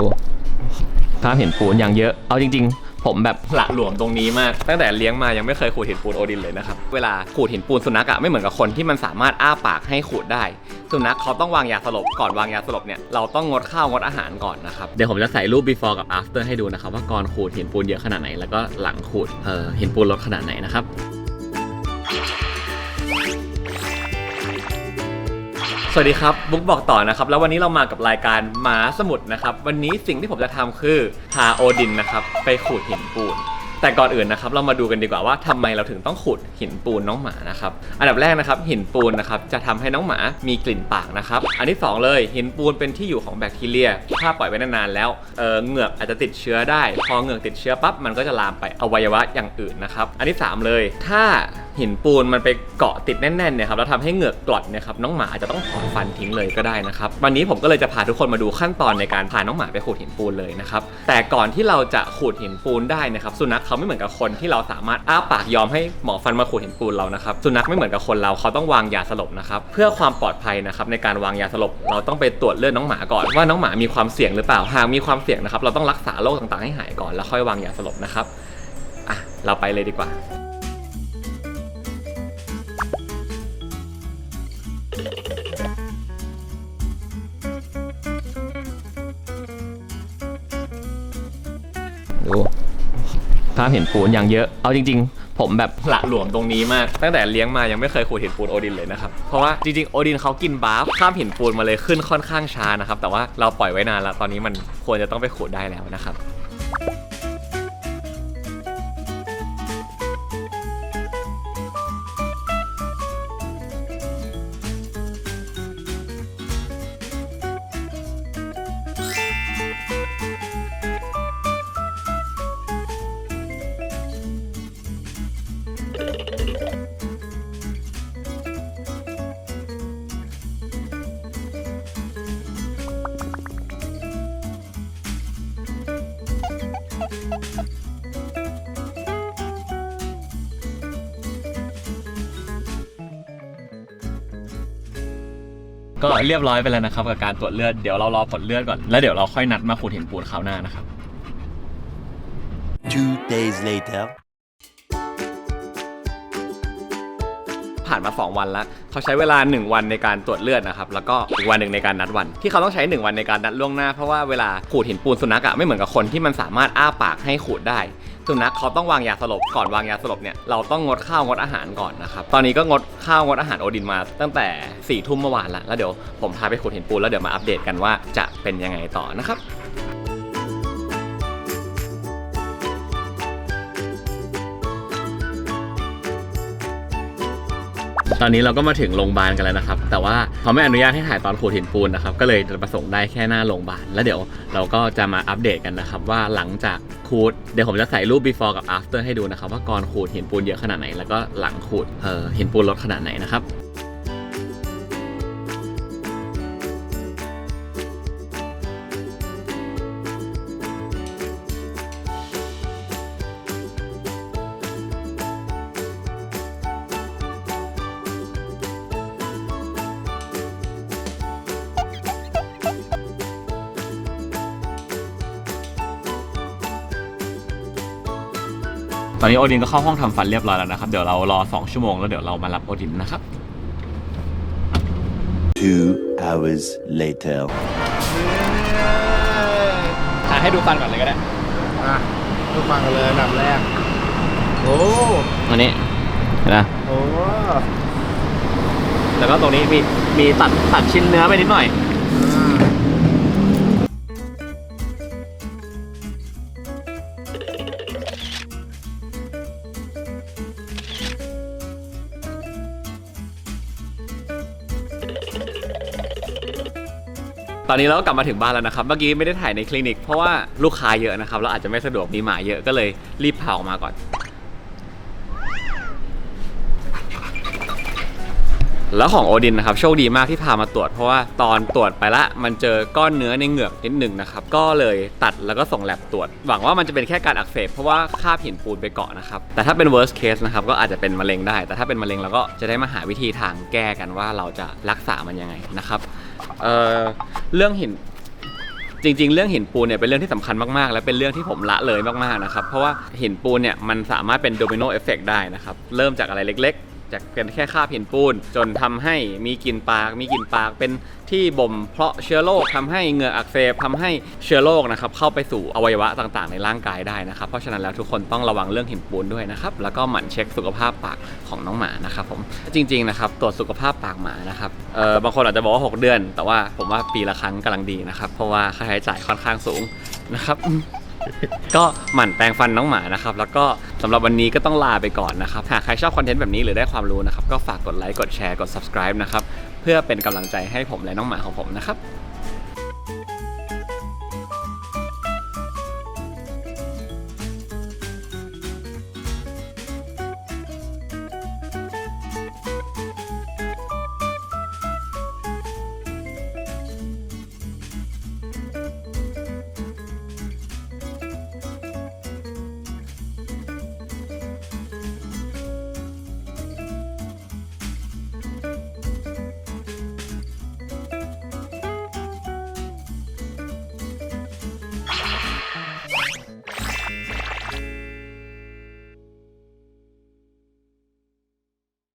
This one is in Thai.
ดูภาพเห็นปูนอย่างเยอะ เอาจริง ๆ ผมแบบหละหลวมตรงนี้มาก ตั้งแต่เลี้ยงมายังไม่เคยขูดหินปูนโอดินเลยนะครับ เวลาขูดหินปูนสุนัขอะไม่เหมือนกับคนที่มันสามารถอ้าปากให้ขูดได้ สุนัขเขาต้องวางยาสลบ ก่อนวางยาสลบเนี่ยเราต้องงดข้าวงดอาหารก่อนนะครับ เดี๋ยวผมจะใส่รูป before กับ after ให้ดูนะครับว่าก่อนขูดหินปูนเยอะขนาดไหน แล้วก็หลังขูดเอ่อหินปูนลดขนาดไหนนะครับ สวัสดีครับบุ๊กบอกต่อนะครับ แล้ววันนี้เรามากับรายการหมาสมุทรนะครับ วันนี้สิ่งที่ผมจะทำคือพาโอดินนะครับ ไปขูดหินปูน แต่ก่อนอื่นนะครับ เรามาดูกันดีกว่าว่าทำไมเราถึงต้องขูดหินปูนน้องหมานะครับ อันดับแรกนะครับ หินปูนนะครับจะทำให้น้องหมามีกลิ่นปากนะครับ อันที่สองเลยหินปูนเป็นที่อยู่ของแบคทีเรีย ถ้าปล่อยไว้นานๆแล้วเออเหงือกอาจจะติดเชื้อได้ พอเหงือกติดเชื้อปั๊บมันก็จะลามไปอวัยวะอย่างอื่นนะครับ อันที่สามเลย ถ้า หินปูนมันไปเกาะติดแน่นๆเนี่ยครับแล้วทำให้เหงือกกร่อนเนี่ยครับน้องหมาอาจจะต้องถอนฟันทิ้งเลยก็ได้นะครับวันนี้ผมก็เลยจะพาทุกคนมาดูขั้นตอนในการพาน้องหมาไปขูดหินปูนเลยนะครับแต่ก่อนที่เราจะขูดหินปูนได้นะครับสุนัขเขาไม่เหมือนกับคนที่เราสามารถอ้าปากยอมให้หมอฟันมาขูดหินปูนเรานะครับสุนัขไม่เหมือนกับคนเราเขาต้องวางยาสลบนะครับเพื่อความปลอดภัยนะครับในการวางยาสลบเราต้องไปตรวจเลือดน้องหมาก่อนว่าน้องหมามีความเสี่ยงหรือเปล่าหากมีความเสี่ยงนะครับเราต้องรักษาโรคต่างๆให้หายก่อนแล้วค่อยวางยาสลบนะครับอะเราไปเลยดีกว่าาพเห็นปูนอย่างเยอะ เอาจริง ๆ ผมแบบหละหลวมตรงนี้มาก ตั้งแต่เลี้ยงมายังไม่เคยขูดเห็นปูนโอดินเลยนะครับ เพราะว่าจริงๆ โอดินเขากินบาฟข้ามเห็นปูนมาเลยขึ้นค่อนข้างช้านะครับ แต่ว่าเราปล่อยไว้นานแล้ว ตอนนี้มันควรจะต้องไปขูดได้แล้วนะครับ ก็เรียบร้อยไปแล้วนะครับกับการตรวจเลือดเดี๋ยวเรารอผลเลือดก่อนแล้วเดี๋ยวเราค่อยนัดมาขูดหินปูนคราวหน้านะครับ Two days later. ผ่านมา 2 วันแล้วเขาใช้เวลา 1 วันในการตรวจเลือดนะครับแล้วก็อีกวันหนึ่งในการนัดวัน ที่เขาต้องใช้ 1 วันในการนัดล่วงหน้าเพราะว่าเวลาขูดหินปูนสุนัขอะไม่เหมือนกับคนที่มันสามารถอ้าปากให้ขูดได้สุนัขเขาต้องวางยาสลบก่อนวางยาสลบเนี่ยเราต้องงดข้าวงดอาหารก่อนนะครับตอนนี้ก็งดข้าวงดอาหารโอดินมา ตั้งแต่4ี่ทุ่มเมื่อวานละแล้วเดี๋ยวผมพาไปขูดหินปูนแล้วเดี๋ยวมาอัปเดตกันว่าจะเป็นยังไงต่อนะครับ ตอนนี้เราก็มาถึงโรงพยาบาลกันแล้วนะครับ แต่ว่าเขาไม่อนุญาตให้ถ่ายตอนขูดหินปูนนะครับ ก็เลยจะประสงค์ได้แค่หน้าโรงพยาบาล แล้วเดี๋ยวเราก็จะมาอัปเดตกันนะครับ ว่าหลังจากขูด เดี๋ยวผมจะใส่รูป before กับ after ให้ดูนะครับ ว่าก่อนขูดหินปูนเยอะขนาดไหน แล้วก็หลังขูดเอ่อหินปูนลดขนาดไหนนะครับ ตอนนี้โอดินก็เข้าห้องทำฟันเรียบร้อยแล้วนะครับ เดี๋ยวเรารอ 2 ชั่วโมงแล้วเดี๋ยวเรามารับโอดินนะครับ Two hours later. ถ่ายให้ดูฟันก่อนเลยก็ได้อะดูฟังกันเลยอันดับแรก โอ้อันนี้เห็นไหมโอ้แล้วก็ตรงนี้มีมีตัดตัดชิ้นเนื้อไปนิดหน่อย ตอนนี้เราก็กลับมาถึงบ้านแล้วนะครับ เมื่อกี้ไม่ได้ถ่ายในคลินิก เพราะว่าลูกค้าเยอะนะครับเราอาจจะไม่สะดวกมีหมาเยอะก็เลยรีบพาออกมาก่อน แล้วของโอดินนะครับโชคดีมากที่พามาตรวจ เพราะว่าตอนตรวจไปละมันเจอก้อนเนื้อในเหงือกนิดหนึ่งนะครับก็เลยตัดแล้วก็ส่งแลบตรวจ หวังว่ามันจะเป็นแค่การอักเสบเพราะว่าคาบหินปูนไปเกาะนะครับแต่ถ้าเป็น worst case นะครับก็อาจจะเป็นมะเร็งได้ แต่ถ้าเป็นมะเร็งเราก็จะได้มาหาวิธีทางแก้กันว่าเราจะรักษามันยังไงนะครับ เอ่อเรื่องหินจริง ๆ เรื่องหินปูนเนี่ยเป็นเรื่องที่สำคัญมาก ๆ และเป็นเรื่องที่ผมละเลยมาก ๆ นะครับ เพราะว่าหินปูนเนี่ยมันสามารถเป็นโดมิโนเอฟเฟกได้นะครับ เริ่มจากอะไรเล็ก ๆ จากเป็นแค่คาบหินปูน จนทำให้มีกลิ่นปาก มีกลิ่นปากเป็นที่บ่มเพาะเชื้อโรคทำให้เหงื่ออักเสบทำให้เชื้อโรคนะครับเข้าไปสู่อวัยวะต่างๆ ในร่างกายได้นะครับ เพราะฉะนั้นแล้วทุกคนต้องระวังเรื่องหินปูนด้วยนะครับ แล้วก็หมั่นเช็คสุขภาพปากของน้องหมานะครับผมจริงๆนะครับตรวจสุขภาพปากหมานะครับเออบางคนอาจจะบอกว่า 6 เดือน แต่ว่าผมว่าปีละครั้งกำลังดีนะครับเพราะว่าค่าใช้จ่ายค่อนข้างสูงนะครับ ก็หมั่นแปรงฟันน้องหมานะครับ แล้วก็สำหรับวันนี้ก็ต้องลาไปก่อนนะครับ หากใครชอบคอนเทนต์แบบนี้หรือได้ความรู้นะครับ ก็ฝากกดไลค์ กดแชร์ กด subscribe นะครับ เพื่อเป็นกำลังใจให้ผมและน้องหมาของผมนะครับ